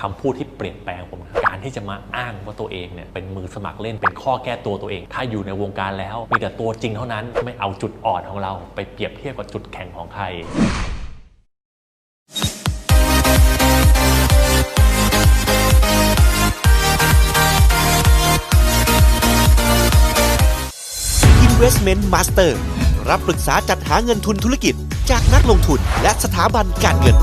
คำพูดที่เปลี่ยนแปลงผมนะการที่จะมาอ้างว่าตัวเองเนี่ยเป็นมือสมัครเล่นเป็นข้อแก้ตัวตัวเอง ถ้าอยู่ในวงการแล้วมีแต่ตัวจริงเท่านั้นไม่เอาจุดอ่อนของเรา ไปเปรียบเทียบกับจุดแข็งของใคร Investment Master รับปรึกษาจัดหาเงินทุนธุรกิจจากนักลงทุนและสถาบันการเงิน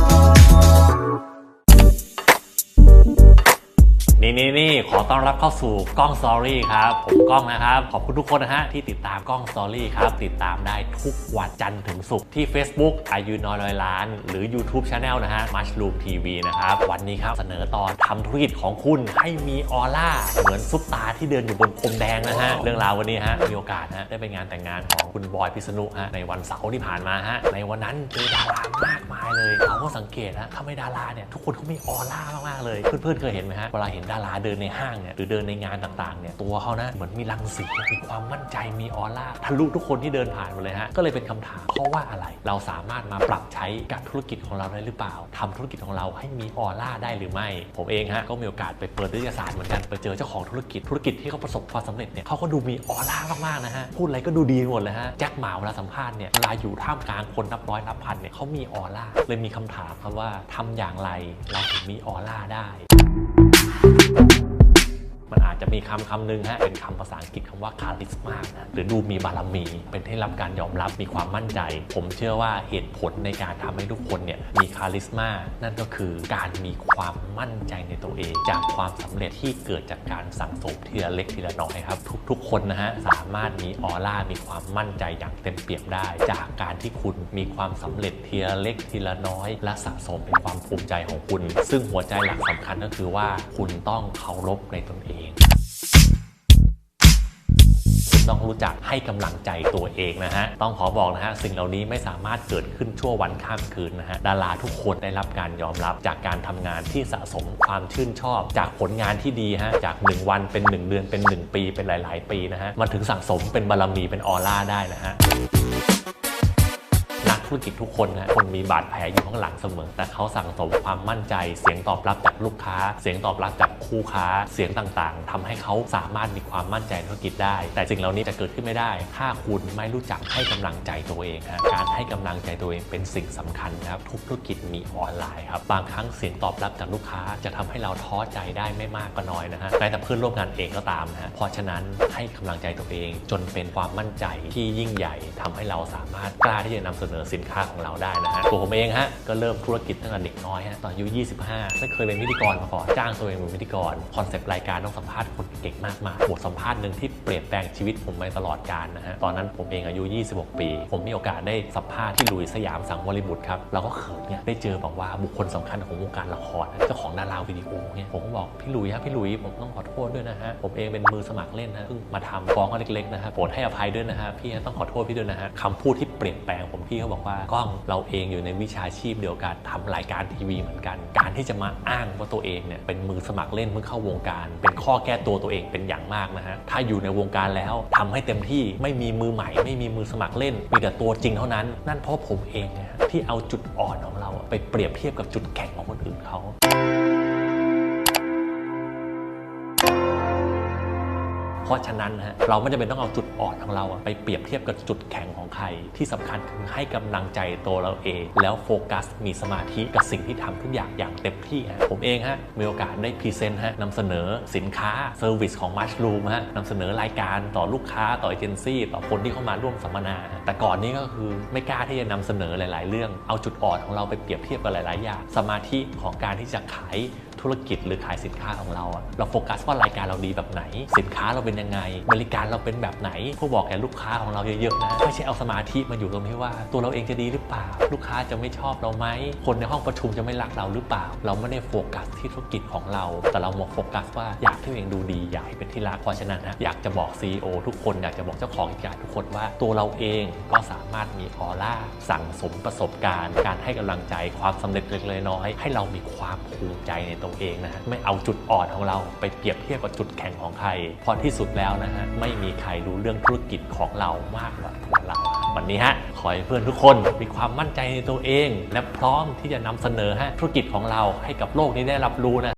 ขอต้อนรับเข้าสู่กล้องสตอรี่ครับ ผมกล้องนะครับ ขอบคุณทุกคนนะฮะที่ติดตามกล้องสตอรี่ครับ ติดตามได้ทุกวันจันทร์ถึงศุกร์ที่ Facebook อายุน้อยร้อยล้าน หรือ YouTube Channel นะฮะ Mushroom TV นะครับ วันนี้ครับเสนอตอนทำธุรกิจของคุณให้มีออร่า เหมือนซุปตาที่เดินอยู่บนพรมแดงนะฮะ เรื่องราววันนี้ฮะมีโอกาสฮะได้ไปงานแต่งงานของคุณบอยพิษณุฮะในวันเสาร์ที่ผ่านมาฮะในวันนั้นเจอดารามาก เลยเราก็สังเกตฮะถ้าไม่ดาราเนี่ยทุกคนเขามีออร่ามากๆเลย เพื่อนๆเคยเห็นไหมฮะเวลาเห็นดาราเดินในห้างเนี่ยหรือเดินในงานต่างๆเนี่ยตัวเขานะเหมือนมีรังสีมีความมั่นใจมีออร่าทะลุทุกคนที่เดินผ่านหมดเลยฮะก็เลยเป็นคำถามเพราะว่าอะไรเราสามารถมาปรับใช้กับธุรกิจของเราได้หรือเปล่าทำธุรกิจของเราให้มีออร่าได้หรือไม่ ผมเองฮะก็มีโอกาสไปเปิดนิตยสารเหมือนกันไปเจอเจ้าของธุรกิจธุรกิจที่เขาประสบความสำเร็จเนี่ยเขาก็ดูมีออร่ามากๆนะฮะพูดอะไรก็ดูดีหมดเลยฮะแจ็คหมาเวลาสัมภาษณ์เนี่ยเวลาอยู่ท่ามกลางคนนับร้อยนับพันเนี่ยเขามีออร่าเลยมีคำถามครับว่าทำอย่างไรเราถึงมีออร่าได้ มันอาจจะมีคำคำหนึ่งฮะเป็นคำภาษาอังกฤษคำว่าคาริสมาหรือดูมีบารมี เป็นที่รับการยอมรับมีความมั่นใจ ผมเชื่อว่าเหตุผลในการทำให้ทุกคนเนี่ยมีคาริสมานั่นก็คือการมีความมั่นใจในตัวเอง จากความสำเร็จที่เกิดจากการสั่งสมทีละเล็กทีละน้อยครับ ทุกๆ คนนะฮะสามารถมีออร่ามีความมั่นใจอย่างเต็มเปี่ยมได้ จากการที่คุณมีความสำเร็จทีละเล็กทีละน้อย และสะสมเป็นความภูมิใจของคุณ ซึ่งหัวใจหลักสำคัญก็คือว่าคุณต้องเคารพในตนเองคุณต้องรู้จักให้กำลังใจตัวเองนะฮะ ต้องขอบอกนะฮะ สิ่งเหล่านี้ไม่สามารถเกิดขึ้นชั่ววันข้ามคืนนะฮะ ดาราทุกคนได้รับการยอมรับจากการทำงานที่สะสมความชื่นชอบ จากผลงานที่ดีฮะ จาก 1 วันเป็น 1 เดือนเป็น 1 ปีเป็นหลาย ๆ ปีนะฮะ มันถึงสะสมเป็นบารมีเป็นออร่าได้นะฮะ ธุรกิจทุกคนนะคนมีบาดแผลอยู่ข้างหลังเสมอ แต่เขาสั่งสมความมั่นใจ เสียงตอบรับจากลูกค้า เสียงตอบรับจากคู่ค้า เสียงต่างๆทำให้เขาสามารถมีความมั่นใจในธุรกิจได้ แต่สิ่งเหล่านี้จะเกิดขึ้นไม่ได้ ถ้าคุณไม่รู้จักให้กำลังใจตัวเองฮะการให้กำลังใจตัวเองเป็นสิ่งสำคัญนะครับทุกธุรกิจมีออนไลน์ครับบางครั้งเสียงตอบรับจากลูกค้า จะทำให้เราท้อใจได้ไม่มากก็น้อยนะฮะแม้แต่เพื่อนร่วมงานเองก็ตามนะฮะเพราะฉะนั้นให้กำลังใจตัวเอง จนเป็นความมั่นใจที่ยิ่งใหญ่ทำให้เราสามารถกล้าที่จะนำเสนอสินค้าของเราได้นะฮะตัวผมเองฮะก็เริ่มธุรกิจตั้งแต่เด็กน้อยฮะตอนอายุ 25 ไม่เคยเป็นพิธีกรมาก่อนจ้างตัวเองเป็นพิธีกรคอนเซปต์รายการต้องสัมภาษณ์คนเก่งมากมายบทสัมภาษณ์หนึ่งที่เปลี่ยนแปลงชีวิตผมไปตลอดกาลนะฮะตอนนั้นผมเองอายุ 26 ปี ผมมีโอกาสได้สัมภาษณ์ที่ลุยสยามสังวรบุตรครับเราก็เขินเนี่ยได้เจอบอกว่าบุคคลสำคัญของวงการละครเจ้าของดาราวิดีโอเนี่ยผมก็บอกพี่ลุยฮะพี่ลุยผมต้องขอโทษด้วยนะฮะผมเองเป็นมือสมัครเล่นนะเพิ่งมาทำฟ้องเขาเล็กๆนะฮะโปรดให้อภัยด้วยนะฮะพี่ต้องขอโทษพี่ด้วยนะฮะคำพูดที่เปลี่ยนแปลงผมพี่เขาบอกว่ากล้องเราเองอยู่ในวิชาชีพเดียวกันทำรายการทีวีเหมือนกัน การที่จะมาอ้างว่าตัวเองเนี่ยเป็นมือสมัครเล่นเพิ่งเข้าวงการ เป็นข้อแก้ตัวตัวเองเป็นอย่างมากนะฮะถ้าอยู่ในวงการแล้วทำให้เต็มที่ไม่มีมือใหม่ ไม่มีมือสมัครเล่น มีแต่ตัวจริงเท่านั้น นั่นเพราะผมเองนะฮะที่เอาจุดอ่อนของเราไปเปรียบเทียบกับจุดแข็งของคนอื่นเขา ราะฉะนั้นฮะเราไม่จำเป็นต้องเอาจุดอ่อนของเราอะไปเปรียบเทียบกับจุดแข็งของใคร ที่สำคัญคือให้กำลังใจตัวเราเอง แล้วโฟกัสมีสมาธิกับสิ่งที่ทำทุกอย่างอย่างเต็มที่ฮะผมเองฮะมีโอกาสได้พรีเซนต์ฮะนำเสนอสินค้าเซอร์วิสของมัชลูมฮะนำเสนอรายการต่อลูกค้าต่อเอเจนซี่ต่อคนที่เข้ามาร่วมสัมมนา แต่ก่อนนี้ก็คือไม่กล้าที่จะนำเสนอหลาย ๆ เรื่อง เอาจุดอ่อนของเราไปเปรียบเทียบกับหลาย ๆ อย่างสมาธิของการที่จะขาย ธุรกิจหรือขายสินค้าของเราอะเราโฟกัสว่ารายการเราดีแบบไหน สินค้าเราเป็นยังไง บริการเราเป็นแบบไหน ผู้บอกแก่ลูกค้าของเราเยอะๆนะไม่ใช่เอาสมาธิมาอยู่ตรงที่ว่า ตัวเราเองจะดีหรือเปล่า ลูกค้าจะไม่ชอบเราไหมคนในห้องประชุมจะไม่รักเราหรือเปล่า เราไม่ได้โฟกัสที่ธุรกิจของเรา แต่เรามาโฟกัสว่าอยากให้ตัวเองดูดีอยาก ที่รักเพราะฉะนั้นนะอยากจะบอก CEO ทุกคนอยากจะบอกเจ้าของกิจการทุกคนว่าตัวเราเองก็สามารถมีออร่าสั่งสมประสบการณ์ การให้กำลังใจความสำเร็จเล็กๆน้อยให้เรามีความภูมิใจในตัวเองนะฮะไม่เอาจุดอ่อนของเราไปเปรียบเทียบกับจุดแข็งของใครเพราะที่สุดแล้วนะฮะไม่มีใครรู้เรื่องธุรกิจของเรามากกว่าตัวเราวันนี้ฮะขอให้เพื่อนทุกคนมีความมั่นใจในตัวเอง และพร้อมที่จะนำเสนอฮะธุรกิจของเราให้กับโลกนี้ได้รับรู้นะ